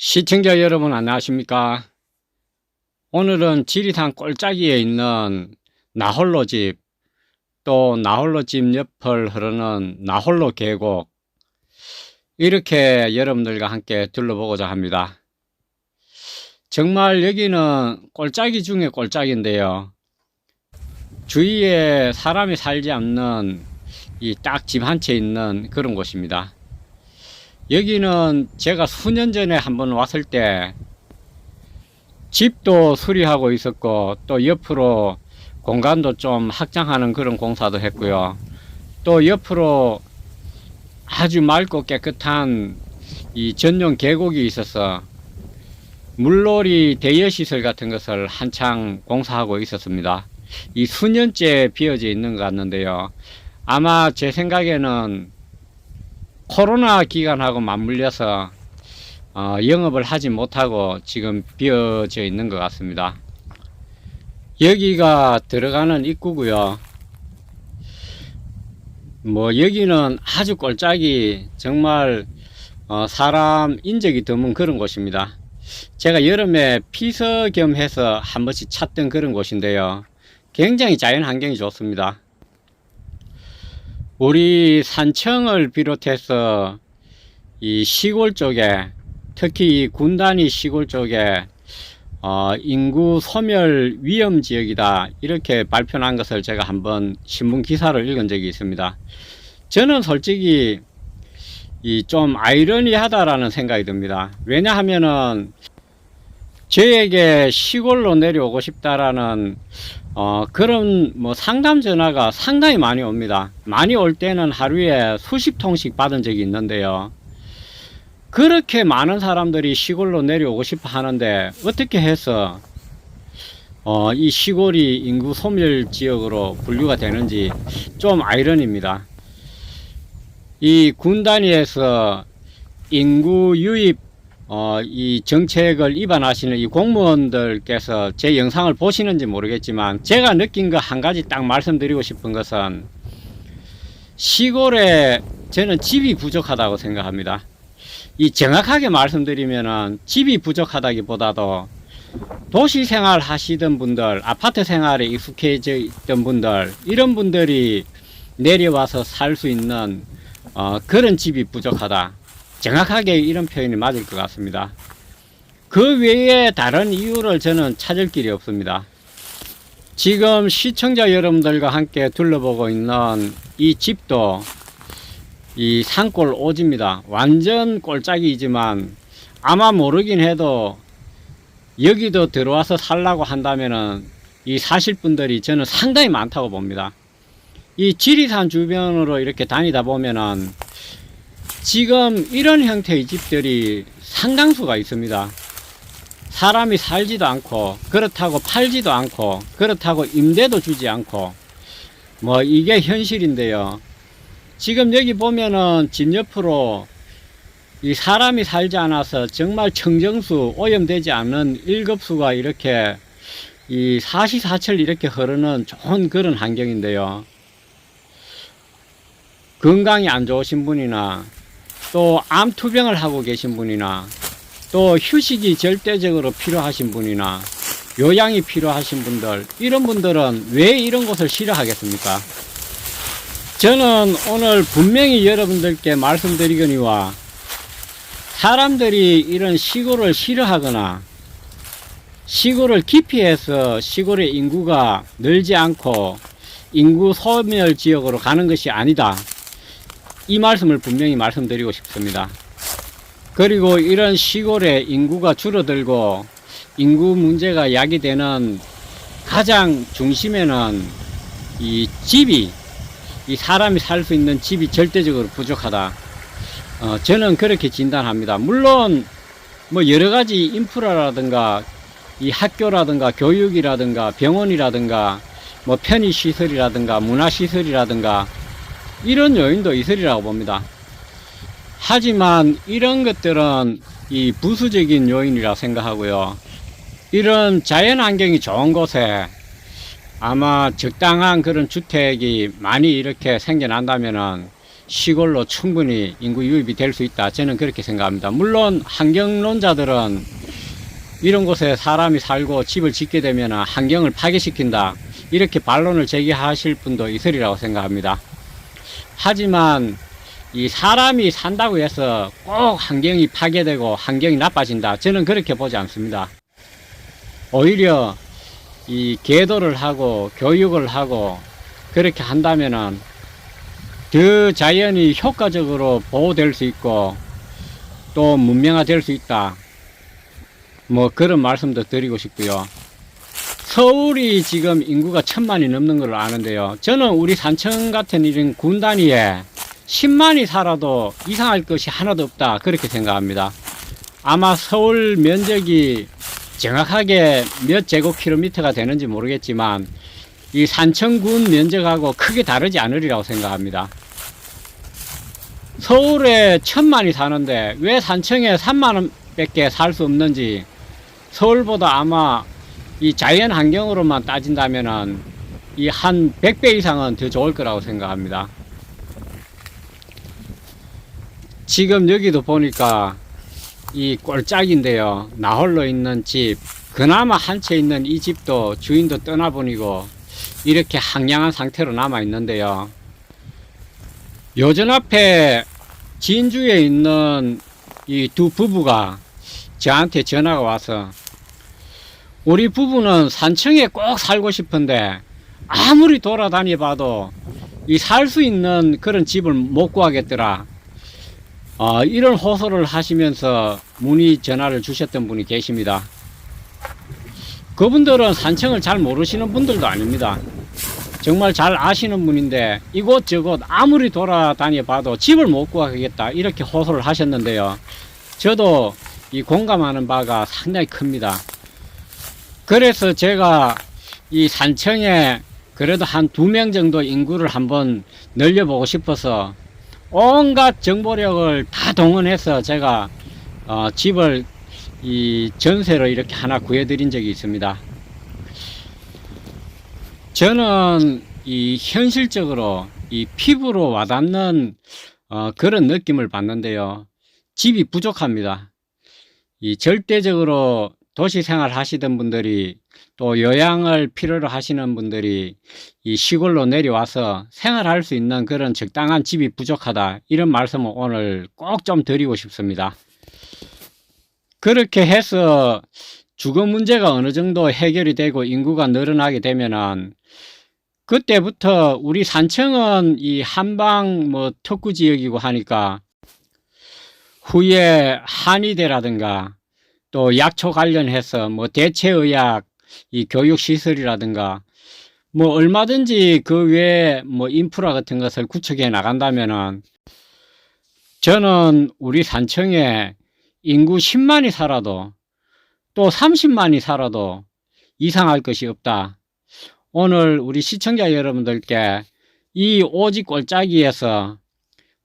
시청자 여러분 안녕하십니까? 오늘은 지리산 꼴짜기에 있는 나홀로 집, 또 나홀로 집 옆을 흐르는 나홀로 계곡, 이렇게 여러분들과 함께 둘러보고자 합니다. 정말 여기는 꼴짜기 중에 꼴짜기인데요. 주위에 사람이 살지 않는 이 딱 집 한 채 있는 그런 곳입니다. 여기는 제가 수년 전에 한번 왔을 때 집도 수리하고 있었고 또 옆으로 공간도 좀 확장하는 그런 공사도 했고요. 또 옆으로 아주 맑고 깨끗한 이 전용 계곡이 있어서 물놀이 대여 시설 같은 것을 한창 공사하고 있었습니다. 이 수년째 비어져 있는 것 같는데요. 아마 제 생각에는 코로나 기간하고 맞물려서 어, 영업을 하지 못하고 지금 비어져 있는 것 같습니다. 여기가 들어가는 입구고요. 뭐 여기는 아주 꼴짝이 정말 어, 사람 인적이 드문 그런 곳입니다. 제가 여름에 피서 겸해서 한 번씩 찾던 그런 곳인데요. 굉장히 자연 환경이 좋습니다. 우리 산청을 비롯해서 이 시골 쪽에 특히 이 군단위 시골 쪽에 어, 인구 소멸 위험 지역이다 이렇게 발표한 것을 제가 한번 신문 기사를 읽은 적이 있습니다. 저는 솔직히 이 좀 아이러니하다라는 생각이 듭니다. 왜냐하면은 저에게 시골로 내려오고 싶다라는 어, 그런 뭐 상담 전화가 상당히 많이 옵니다. 많이 올 때는 하루에 수십 통씩 받은 적이 있는데요. 그렇게 많은 사람들이 시골로 내려오고 싶어 하는데 어떻게 해서 어, 이 시골이 인구 소멸 지역으로 분류가 되는지 좀 아이러니입니다. 이 군 단위에서 인구 유입 어, 이 정책을 입안하시는 이 공무원들께서 제 영상을 보시는지 모르겠지만 제가 느낀 거 한 가지 딱 말씀드리고 싶은 것은 시골에 저는 집이 부족하다고 생각합니다. 이 정확하게 말씀드리면은 집이 부족하다기보다도 도시 생활 하시던 분들, 아파트 생활에 익숙해져 있던 분들, 이런 분들이 내려와서 살 수 있는 어, 그런 집이 부족하다. 정확하게 이런 표현이 맞을 것 같습니다. 그 외에 다른 이유를 저는 찾을 길이 없습니다. 지금 시청자 여러분들과 함께 둘러보고 있는 이 집도 이 산골 오지입니다. 완전 꼴짝이지만 아마 모르긴 해도 여기도 들어와서 살라고 한다면은 이 사실 분들이 저는 상당히 많다고 봅니다. 이 지리산 주변으로 이렇게 다니다 보면은 지금 이런 형태의 집들이 상당수가 있습니다. 사람이 살지도 않고 그렇다고 팔지도 않고 그렇다고 임대도 주지 않고 뭐 이게 현실인데요. 지금 여기 보면은 집 옆으로 이 사람이 살지 않아서 정말 청정수 오염되지 않는 일급수가 이렇게 이 사시사철 이렇게 흐르는 좋은 그런 환경인데요. 건강이 안 좋으신 분이나 또 암투병을 하고 계신 분이나 또 휴식이 절대적으로 필요하신 분이나 요양이 필요하신 분들 이런 분들은 왜 이런 곳을 싫어하겠습니까? 저는 오늘 분명히 여러분들께 말씀드리거니와 사람들이 이런 시골을 싫어하거나 시골을 기피해서 시골의 인구가 늘지 않고 인구 소멸 지역으로 가는 것이 아니다. 이 말씀을 분명히 말씀드리고 싶습니다. 그리고 이런 시골에 인구가 줄어들고 인구 문제가 야기되는 가장 중심에는 이 집이 이 사람이 살 수 있는 집이 절대적으로 부족하다. 어, 저는 그렇게 진단합니다. 물론 뭐 여러 가지 인프라라든가 이 학교라든가 교육이라든가 병원이라든가 뭐 편의 시설이라든가 문화 시설이라든가 이런 요인도 있으리라고 봅니다. 하지만 이런 것들은 이 부수적인 요인이라 생각하고요. 이런 자연 환경이 좋은 곳에 아마 적당한 그런 주택이 많이 이렇게 생겨난다면은 시골로 충분히 인구 유입이 될 수 있다. 저는 그렇게 생각합니다. 물론 환경론자들은 이런 곳에 사람이 살고 집을 짓게 되면 환경을 파괴시킨다. 이렇게 반론을 제기하실 분도 있으리라고 생각합니다. 하지만 이 사람이 산다고 해서 꼭 환경이 파괴되고 환경이 나빠진다. 저는 그렇게 보지 않습니다. 오히려 이 계도를 하고 교육을 하고 그렇게 한다면은 더 자연이 효과적으로 보호될 수 있고 또 문명화 될 수 있다. 뭐 그런 말씀도 드리고 싶고요. 서울이 지금 인구가 천만이 넘는 걸 아는데요. 저는 우리 산청 같은 이런 군 단위에 10만이 살아도 이상할 것이 하나도 없다. 그렇게 생각합니다. 아마 서울 면적이 정확하게 몇 제곱킬로미터가 되는지 모르겠지만 이 산청군 면적하고 크게 다르지 않으리라고 생각합니다. 서울에 천만이 사는데 왜 산청에 3만 원밖에 살 수 없는지 서울보다 아마 이 자연 환경으로만 따진다면은 이 한 100배 이상은 더 좋을 거라고 생각합니다. 지금 여기도 보니까 이 꼴짝인데요. 나홀로 있는 집, 그나마 한 채 있는 이 집도 주인도 떠나보니고 이렇게 항량한 상태로 남아 있는데요. 요전 앞에 진주에 있는 이 두 부부가 저한테 전화가 와서 우리 부부는 산청에 꼭 살고 싶은데 아무리 돌아다니 봐도 이 살 수 있는 그런 집을 못 구하겠더라. 어, 이런 호소를 하시면서 문의 전화를 주셨던 분이 계십니다. 그분들은 산청을 잘 모르시는 분들도 아닙니다. 정말 잘 아시는 분인데 이곳저곳 아무리 돌아다니 봐도 집을 못 구하겠다 이렇게 호소를 하셨는데요. 저도 이 공감하는 바가 상당히 큽니다. 그래서 제가 이 산청에 그래도 한 두 명 정도 인구를 한번 늘려보고 싶어서 온갖 정보력을 다 동원해서 제가 어, 집을 이 전세로 이렇게 하나 구해드린 적이 있습니다. 저는 이 현실적으로 이 피부로 와닿는 어, 그런 느낌을 받는데요. 집이 부족합니다. 이 절대적으로 도시 생활 하시던 분들이 또 요양을 필요로 하시는 분들이 이 시골로 내려와서 생활할 수 있는 그런 적당한 집이 부족하다. 이런 말씀을 오늘 꼭 좀 드리고 싶습니다. 그렇게 해서 주거 문제가 어느 정도 해결이 되고 인구가 늘어나게 되면은 그때부터 우리 산청은 이 한방 뭐 특구 지역이고 하니까 후에 한의대라든가 또 약초 관련해서 뭐 대체의학 이 교육 시설이라든가 뭐 얼마든지 그 외에 뭐 인프라 같은 것을 구축해 나간다면은 저는 우리 산청에 인구 10만이 살아도 또 30만이 살아도 이상할 것이 없다. 오늘 우리 시청자 여러분들께 이 오지 꼴짜기에서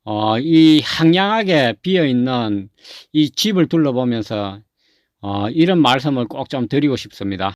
어, 이 항량하게 비어 있는 이 집을 둘러보면서 어, 이런 말씀을 꼭 좀 드리고 싶습니다.